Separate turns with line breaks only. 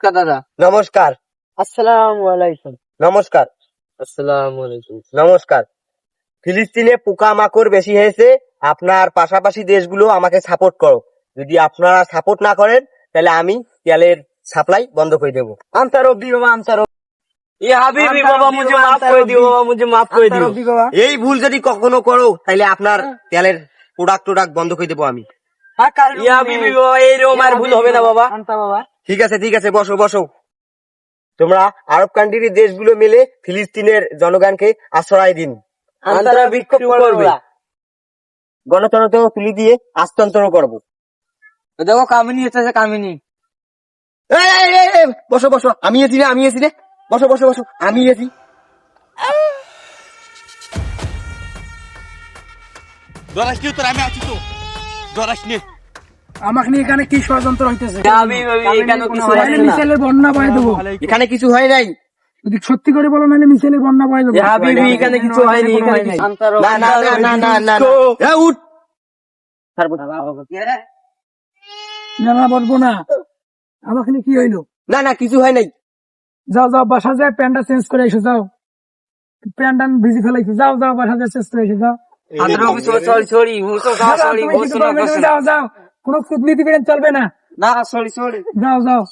নমস্কার দাদা।
নমস্কার।
আসসালামু আলাইকুম।
নমস্কার।
আসসালামু আলাইকুম।
নমস্কার। ফিলিস্তিনে পোকামাকড় বেশি হয়েছে আপনার পাশাপাশি দেশগুলো আমাকে সাপোর্ট করো। যদি আপনারা সাপোর্ট না করেন তাহলে আমি তেলের সাপ্লাই বন্ধ করে দেবো।
আনতা রব্বি বাবা হাবিবি বাবা মুঝে মাফ করে দিও বাবা মুঝে মাফ করে দিও।
এই ভুল যদি কখনো করো তাহলে আপনার তেলের প্রোডাক্ট টোডাক্ট বন্ধ করে দেবো আমি।
ইয়া হাবিবি বাবা এইরকম আর ভুল হবে না বাবা
ঠিক আছে ঠিক আছে বসো বসো। তোমরা আরব কান্ট্রির দেশগুলো মিলে ফিলিস্তিনের জনগণকে আশ্রয় দিন।
আন্তরা বিক্ষোভ করবে।
গণতন্ত্র তুলি দিয়ে আস্তন্তর করব।
দেখো কামিনী এসেছে কামিনী।
বসো বসো। আমি এসি রে আমি এসি রে। বসো বসো বসো। আমি এসি
দরাস নিয়ে তোর? আমি আছি তো।
আমাকে নিয়ে এখানে কি ষড়যন্ত্র হইতেছে?
কিছু
নাহলে
হচ্ছে না।
মিসাইলের বন্যা বয়ে দেবো।
এখানে কিছু হয় নাই?
যদি সত্যি করে বলো নাহলে মিসাইলের বন্যা দেবো।
এখানে কিছু হয়নি এখানে কিছু আনতা
না না না না না না না উঠ।
না না বলব না। আমাকে কি হইল?
না না কিছু হয় নাই।
যাও যাও বাসা যায় প্যান্টটা চেঞ্জ করে এসো যাও। প্যান্টটা ভিজি ফেলাইছো। যাও যাও বাসা যায় চেঞ্জ করে এসো যাও। কোনো কূটনীতি চলবে না।
না সরি সরি
যাও যাও।